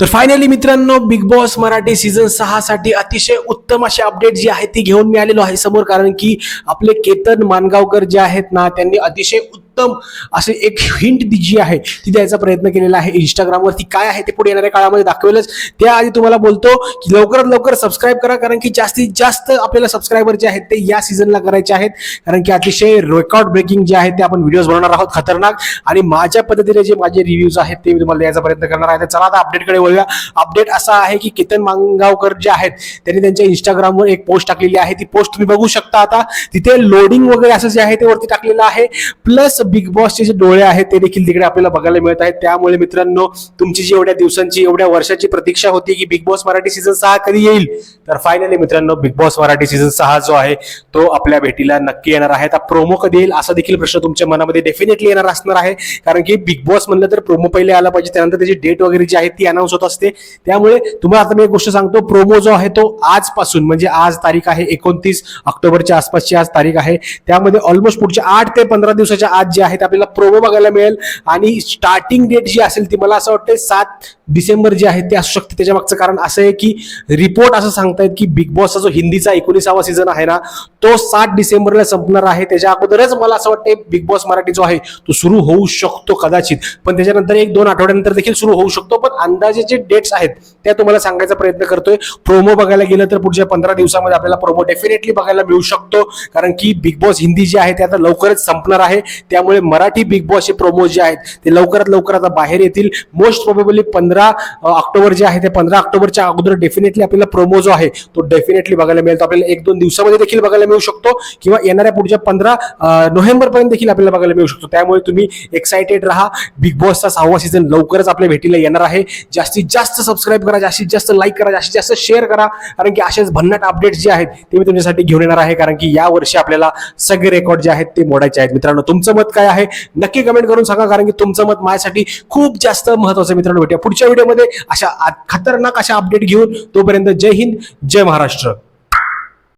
तर फायनली मित्रांनो big boss Marathi season सहा साठी अतिशय उत्तम अशी अपडेट जी आहे ती घेऊन मी आलेलो आहे समोर. कारण की आपले केतन मानगावकर जे आहेत ना त्यांनी अतिशय उत्तम असे एक हिंट जी आहे ती द्यायचा प्रयत्न केलेला आहे इंस्टाग्रामवरती काय आहे ते पुढे येणाऱ्या काळामध्ये दाखवेलच. त्याआधी तुम्हाला बोलतो की लवकरात लवकर सबस्क्राईब करा कारण की जास्तीत जास्त आपल्याला सबस्क्रायबर जे आहेत ते या सीझनला करायचे आहेत. कारण की अतिशय रेकॉर्ड ब्रेकिंग जे आहे ते आपण व्हिडिओज बनवणार आहोत खतरनाक. आणि माझ्या पद्धतीने जे माझे रिव्ह्यूज आहेत ते मी तुम्हाला द्यायचा प्रयत्न करणार आहे. तर चला आता अपडेटकडे वळूया. अपडेट असा आहे की केतन मांगावकर जे आहेत त्यांनी त्यांच्या इंस्टाग्रामवर एक पोस्ट टाकलेली आहे. ती पोस्ट तुम्ही बघू शकता आता. तिथे लोडिंग वगैरे असं जे आहे ते वरती टाकलेलं आहे. प्लस बिग बॉसचे जे डोळे आहेत ते देखील तिकडे आपल्याला बघायला मिळत आहेत. त्यामुळे मित्रांनो तुमची जी एवढ्या दिवसांची एवढ्या वर्षाची प्रतीक्षा होती की बिग बॉस मराठी सीझन सहा कधी येईल? तर फायनली मित्रांनो बिग बॉस मराठी सीझन सहा जो आहे तो आपल्या भेटीला नक्की येणार आहे. आता प्रोमो कधी येईल असा देखील प्रश्न तुमच्या मनामध्ये डेफिनेटली येणार असणार आहे. कारण की बिग बॉस म्हणलं तर प्रोमो पहिले आला पाहिजे त्यानंतर त्याची डेट वगैरे जी आहे ती अनाऊन्स होत असते. त्यामुळे तुम्हाला आता मी एक गोष्ट सांगतो प्रोमो जो आहे तो आजपासून म्हणजे आज तारीख आहे एकोणतीस ऑक्टोबरच्या आसपासची आज तारीख आहे. त्यामध्ये ऑलमोस्ट पुढच्या आठ ते पंधरा दिवसाच्या आज जे आहेत आपल्याला प्रोमो बघायला मिळेल. आणि स्टार्टिंग डेट जी असेल ती मला असं वाटतं सात डिसेंबर जे आहे ते असू शकते. त्याच्या मागचं कारण असं आहे की रिपोर्ट असं सांगतायत की बिग बॉसचा जो हिंदीचा एकोणीसावा सीझन आहे ना तो सात डिसेंबरला संपणार आहे. त्याच्या अगोदरच मला असं वाटतं बिग बॉस मराठी जो आहे तो सुरू होऊ शकतो कदाचित. पण त्याच्यानंतर एक दोन आठवड्यानंतर देखील सुरू होऊ शकतो. पण अंदाजे जे डेट्स आहेत त्या तुम्हाला सांगायचा प्रयत्न करतोय. प्रोमो बघायला गेलं तर पुढच्या पंधरा दिवसामध्ये आपल्याला प्रोमो डेफिनेटली बघायला मिळू शकतो. कारण की बिग बॉस हिंदी जे आहे ते आता लवकरच संपणार आहे. त्यामुळे मराठी बिग बॉसचे प्रोमो जे आहेत ते लवकरात लवकर आता बाहेर येतील. मोस्ट प्रोबेबली पंधरा ऑक्टोबर जे आहे ते पंधरा ऑक्टोबरच्या अगोदर डेफिनेटली आपल्याला प्रोमो जो आहे तो डेफिनेटली बघायला मिळेल. तो आपल्याला एक दोन दिवसामध्ये देखील बघायला मिळू शकतो किंवा येणाऱ्या पुढच्या पंधरा नोव्हेंबरपर्यंत देखील आपल्याला बघायला मिळू शकतो. त्यामुळे तुम्ही एक्साइटेड राहा. बिग बॉसचा सहावा सीझन लवकरच आपल्या भेटीला येणार आहे. जास्तीत जास्त सबस्क्राईब करा जास्तीत जास्त लाईक करा जास्तीत जास्त शेअर करा. कारण की असेच भन्नाट अपडेट्स जे आहेत ते मी तुमच्यासाठी घेऊन येणार आहे. कारण की या वर्षी आपल्याला सगळे रेकॉर्ड जे आहेत ते मोडायचे आहेत. मित्रांनो तुमचं मत काय आहे? नक्की कमेंट करून सांगा. कारण की तुमचं मत माझ्यासाठी खूप जास्त महत्वाचं मित्रांनो भेटूया पुढच्या व्हिडिओमध्ये अशा खतरनाक अशा अपडेट घेऊन तोपर्यंत जय हिंद जय महाराष्ट्र.